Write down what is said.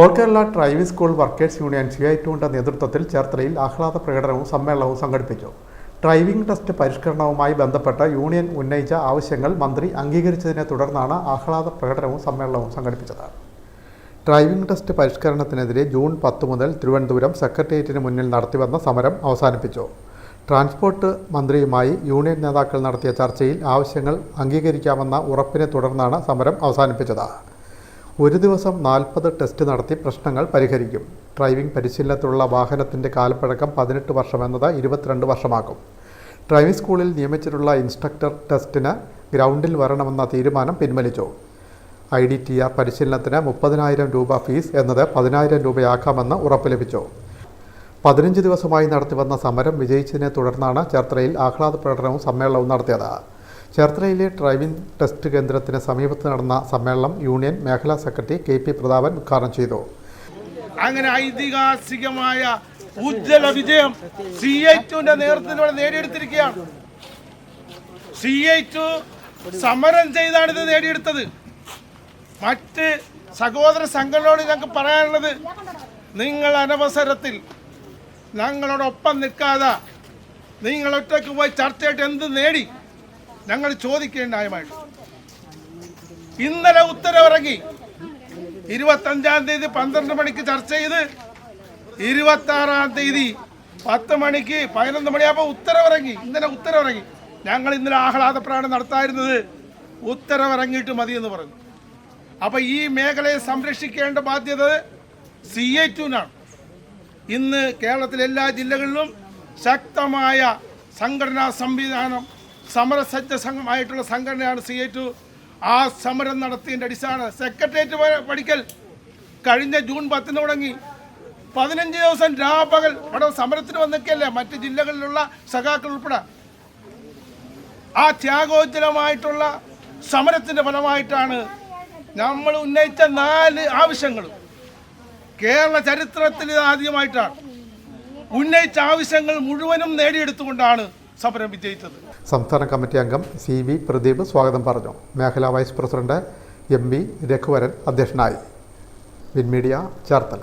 All Kerala driving school workers union C I ടുവിന്റെ നേതൃത്വത്തിൽ ചേർത്തലയിൽ ആഹ്ലാദ പ്രകടനവും സമ്മേളനവും സംഘടിപ്പിച്ചു. ഡ്രൈവിംഗ് ടെസ്റ്റ് പരിഷ്കരണവുമായി ബന്ധപ്പെട്ട് യൂണിയൻ ഉന്നയിച്ച ആവശ്യങ്ങൾ മന്ത്രി അംഗീകരിച്ചതിനെ തുടർന്നാണ് ആഹ്ലാദ പ്രകടനവും സമ്മേളനവും സംഘടിപ്പിച്ചത്. ഡ്രൈവിംഗ് ടെസ്റ്റ് പരിഷ്കരണത്തിനെതിരെ ജൂൺ പത്ത് മുതൽ തിരുവനന്തപുരം സെക്രട്ടേറിയറ്റിന് മുന്നിൽ നടത്തിവന്ന സമരം അവസാനിപ്പിച്ചു. ട്രാൻസ്പോർട്ട് മന്ത്രിയുമായി യൂണിയൻ നേതാക്കൾ നടത്തിയ ചർച്ചയിൽ ആവശ്യങ്ങൾ അംഗീകരിക്കാമെന്ന ഉറപ്പിനെ തുടർന്നാണ് സമരം അവസാനിപ്പിച്ചത്. ഒരു ദിവസം നാൽപ്പത് ടെസ്റ്റ് നടത്തി പ്രശ്നങ്ങൾ പരിഹരിക്കും. ഡ്രൈവിംഗ് പരിശീലനത്തിലുള്ള വാഹനത്തിന്റെ കാലപ്പഴക്കം പതിനെട്ട് വർഷം എന്നത് ഇരുപത്തിരണ്ട് വർഷമാക്കും. ഡ്രൈവിംഗ് സ്കൂളിൽ നിയമിച്ചിട്ടുള്ള ഇൻസ്ട്രക്ടർ ടെസ്റ്റിന് ഗ്രൗണ്ടിൽ വരണമെന്ന തീരുമാനം പിൻവലിച്ചു. ഐ ഡി ടി ആർ പരിശീലനത്തിന് മുപ്പതിനായിരം രൂപ ഫീസ് എന്നത് പതിനായിരം രൂപയാക്കാമെന്ന് ഉറപ്പ് ലഭിച്ചു. പതിനഞ്ച് ദിവസമായി നടത്തിവന്ന സമരം വിജയിച്ചതിനെ തുടർന്നാണ് ചേർത്തലയിൽ ആഹ്ലാദ പ്രകടനവും സമ്മേളനവും നടത്തിയത്. ചേർത്തലയിലെ ഡ്രൈവിംഗ് ടെസ്റ്റ് കേന്ദ്രത്തിന് സമീപത്ത് നടന്ന സമ്മേളനം യൂണിയൻ മേഖലാ സെക്രട്ടറി കെ പി പ്രതാപൻ ഉദ്ഘാടനം ചെയ്തു. അങ്ങനെ ഐതിഹാസികമായ ഉജ്ജ്വല വിജയം സി ഐ ടുവിന്റെ നേതൃത്വത്തിലൂടെ നേടിയെടുത്തിരിക്കുകയാണ്. സി ഐ ടു സമരം ചെയ്താണ് ഇത് നേടിയെടുത്തത്. മറ്റ് സഹോദര സംഘങ്ങളോട് ഞങ്ങൾക്ക് പറയാനുള്ളത് നിങ്ങൾ അനവസരത്തിൽ ഞങ്ങളോടൊപ്പം നിൽക്കാതെ നിങ്ങൾ ഒറ്റയ്ക്ക് പോയി ചർച്ചയായിട്ട് എന്ത് നേടി? ഞങ്ങൾ ചോദിക്കേണ്ട ന്യായമായിട്ട് ഇന്നലെ ഉത്തരവിറങ്ങി. ഇരുപത്തഞ്ചാം തീയതി പന്ത്രണ്ട് മണിക്ക് ചർച്ച ചെയ്ത് ഇരുപത്തി ആറാം തീയതി പത്ത് മണിക്ക് പതിനൊന്ന് മണിയാകുമ്പോൾ ഉത്തരവിറങ്ങി. ഇന്നലെ ഉത്തരവിറങ്ങി. ഞങ്ങൾ ഇന്നലെ ആഹ്ലാദ പ്രകടനം നടത്തായിരുന്നത് ഉത്തരവിറങ്ങിയിട്ട് മതി എന്ന് പറഞ്ഞു. അപ്പൊ ഈ മേഖലയെ സംരക്ഷിക്കേണ്ട ബാധ്യത സി ഐ ടുവിനാണ് ഇന്ന് കേരളത്തിലെ എല്ലാ ജില്ലകളിലും ശക്തമായ സംഘടനാ സംവിധാനം സമരസജ്ജ സംഘമായിട്ടുള്ള സംഘടനയാണ് സി ഐ ടു. ആ സമരം നടത്തിയതിന്റെ അടിസ്ഥാന സെക്രട്ടേറിയറ്റ് പഠിക്കൽ കഴിഞ്ഞ ജൂൺ പത്തിന് തുടങ്ങി. പതിനഞ്ച് ദിവസം രാപകൽ അവിടെ സമരത്തിന് വന്നൊക്കെയല്ലേ മറ്റ് ജില്ലകളിലുള്ള സഖാക്കൾ ഉൾപ്പെടെ. ആ ത്യാഗോജ്ജലമായിട്ടുള്ള സമരത്തിന്റെ ഫലമായിട്ടാണ് നമ്മൾ ഉന്നയിച്ച നാല് ആവശ്യങ്ങളും. കേരള ചരിത്രത്തിൽ ആദ്യമായിട്ടാണ്. ഉന്നയിച്ച ആവശ്യങ്ങൾ മുഴുവനും നേടിയെടുത്തുകൊണ്ടാണ് സമരം വിജയിച്ചത് സംസ്ഥാന കമ്മിറ്റി അംഗം സി വി പ്രദീപ് സ്വാഗതം പറഞ്ഞു. മേഖലാ vice president M V Raghuvaran അധ്യക്ഷനായി. വിൻമീഡിയ ചേർത്തല.